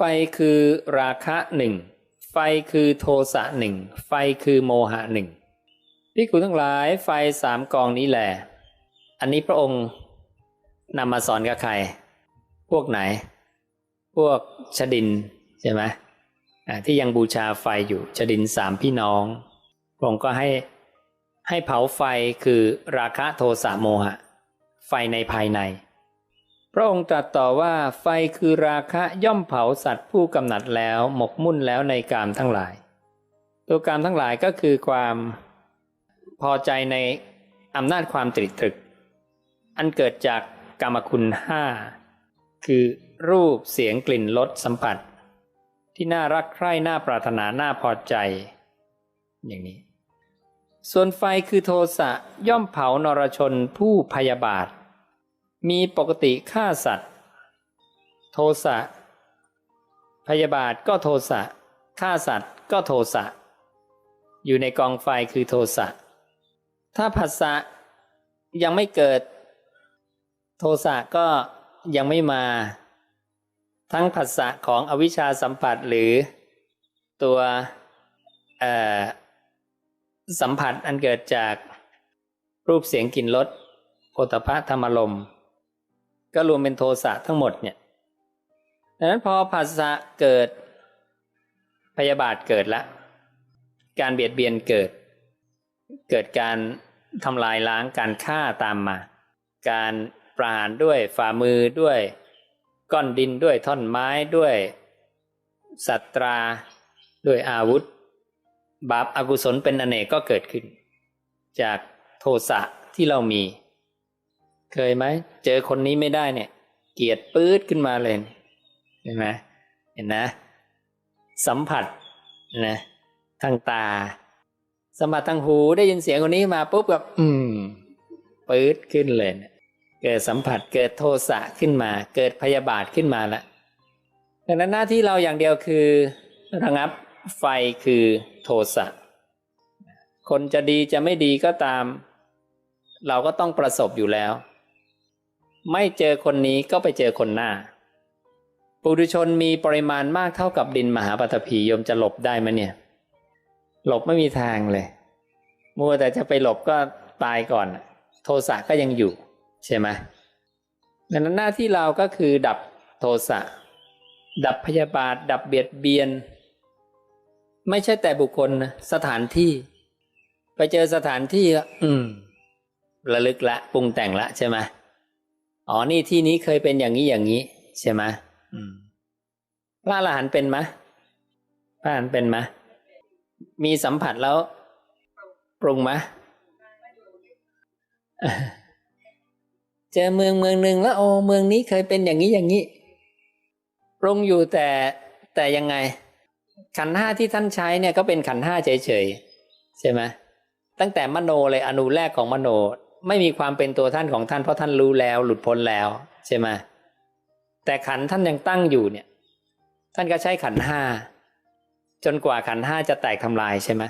ไฟคือราคะหนึ่งไฟคือโทสะหนึ่งไฟคือโมหะหนึ่งพิกูทั้งหลายไฟสามกองนี้แหละอันนี้พระองค์นำมาสอนกับใคร พวกไหน พวกชดินใช่ไหมที่ยังบูชาไฟอยู่ชดินสามพี่น้อง พระองค์ก็ให้ให้เผาไฟคือราคะโทสะโมหะ ไฟในภายใน พระองค์ตรัสต่อว่าไฟคือราคะย่อมเผาสัตว์ผู้กำหนัดแล้วหมกมุ่นแล้วในกามทั้งหลาย ตัวกามทั้งหลายก็คือความพอใจในอำนาจความตริตรึก อันเกิดจากกรรมคุณห้าคือรูปเสียงกลิ่นรสสัมผัส ที่น่ารักใคร่น่าปรารถนาน่าพอใจ อย่างนี้ ส่วนไฟคือโทสะย่อมเผานรชนผู้พยาบาท มีปกติฆ่าสัตว์ โทสะพยาบาทก็โทสะฆ่าสัตว์ก็โทสะอยู่ในกองไฟคือโทสะถ้าผัสสะยังไม่เกิด โทสะก็ยังไม่มา ทั้งผัสสะของอวิชชาสัมผัสหรือตัวสัมผัสอันเกิดจากรูปเสียงกลิ่นรสโพธพะธรรมลม ก็รวมเป็นโทสะทั้งหมดเนี่ยดังนั้นพอผัสสะเกิดพยาบาทเกิดละ การเบียดเบียนเกิด เกิดการทำลายล้างการฆ่าตามมา การประหารด้วยฝ่ามือด้วย ก้อนดินด้วยท่อนไม้ด้วยสัตรา ด้วยอาวุธ บาปอากุศลเป็นอเนกก็เกิดขึ้น จากโทสะที่เรามี เคยไหมเจอคนนี้ไม่ได้เนี่ย เกลียดปื๊ดขึ้นมาเลยเห็นไหมเห็นนะ สัมผัสนะทางตา สัมผัสทางหูได้ยินเสียงคนนี้มาปุ๊บกับ อืมปื๊ดขึ้นเลยนี่ยเกิดสัมผัสเกิดโทสะขึ้นมา เกิดพยาบาทขึ้นมาละดังนั้นหน้าที่เราอย่างเดียวคือระงับไฟคือโทสะคนจะดีจะไม่ดีก็ตาม เราก็ต้องประสบอยู่แล้ว ไม่เจอคนนี้ก็ไปเจอคนหน้า ปุถุชนมีปริมาณมากเท่ากับดินมหาปฐพียมจะหลบได้ไหมเนี่ย หลบไม่มีทางเลย มัวแต่จะไปหลบก็ตายก่อน โทสะก็ยังอยู่ ใช่ไหมดังนั้นหน้าที่เราก็คือดับโทสะ ดับพยาบาท ดับเบียดเบียน ไม่ใช่แต่บุคคลนะสถานที่ ไปเจอสถานที่อืม ระลึกละปรุงแต่งละใช่ไหม อ๋อนี่ที่นี้เคยเป็นอย่างนี้อย่างนี้ ใช่ไหมอืมพระอรหันต์เป็นไหมพระอรหันต์เป็นไหมมีสัมผัสแล้วปรุงไหมเจอเมืองเมืองหนึ่งแล้วโอ้เมืองนี้เคยเป็นอย่างนี้อย่างนี้ปรุงอยู่แต่แต่ยังไง ขันห้าที่ท่านใช้เนี่ยก็เป็นขันห้าเฉยๆใช่ไหมตั้งแต่มโนเลยอนุแรกของมโน ไม่มีความเป็นตัวท่านของท่านเพราะท่านรู้แล้ว หลุดพ้นแล้วใช่ไหมแต่ขันท่านยังตั้งอยู่เนี่ย ท่านก็ใช้ขันห้าจนกว่าขันห้าจะแตกทำลายใช่ไหม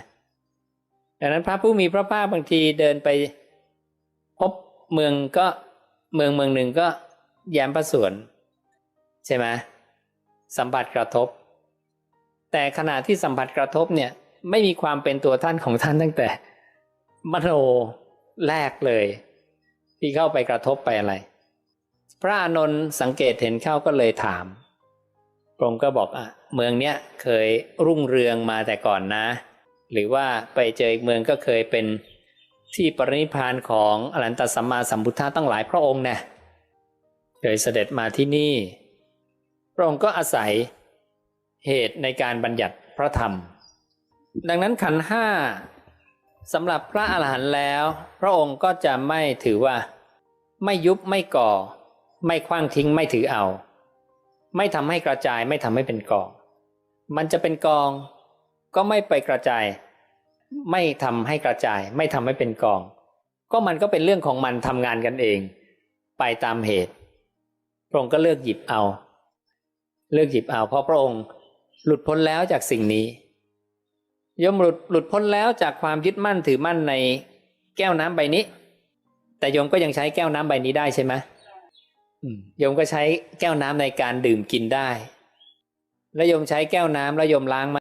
ดังนั้นพระผู้มีพระภาคบางทีเดินไปพบเมืองก็เมืองเมืองหนึ่งก็แย้มประสวน ใช่ไหมสัมผัสกระทบ แต่ขณะที่สัมผัสกระทบเนี่ย ไม่มีความเป็นตัวท่านของท่านตั้งแต่มโน แรกเลย ที่เข้าไปกระทบไปอะไร พระอานนท์สังเกตเห็นเข้าก็เลยถามพระองค์ก็บอกอะเมืองเนี้ยเคยรุ่งเรืองมาแต่ก่อนนะ หรือว่าไปเจออีกเมืองก็เคยเป็นที่ปรินิพานของอรันตสัมมาสัมพุทธะตั้งหลายพระองค์นะเคยเสด็จมาที่นี่ พระองค์ก็อาศัยเหตุในการบัญญัติพระธรรม ดังนั้นขันห้า สำหรับพระอาหารหันต์แล้ว พระองค์ก็จะไม่ถือว่า ไม่ยุบไม่ก่อ ไม่คว้างทิ้งไม่ถือเอา ไม่ทำให้กระจายไม่ทำให้เป็นกอง มันจะเป็นกอง ก็ไม่ไปกระจาย ไม่ทำให้กระจาย ไม่ทำให้เป็นกอง ก็มันก็เป็นเรื่องของมันทำงานกันเอง ไปตามเหตุ พระองค์ก็เลือกหยิบเอา เลือกหยิบเอา เพราะพระองค์หลุดพ้นแล้วจากสิ่งนี้ ยมหลุดหลุดพ้นแล้วจากความยึดมั่นถือมั่นในแก้วน้ำใบนี้ แต่โยมก็ยังใช้แก้วน้ำใบนี้ได้ใช่ไหมโยมก็ใช้แก้วน้ำในการดื่มกินได้ แล้วโยมใช้แก้วน้ำแล้วโยมล้างไหม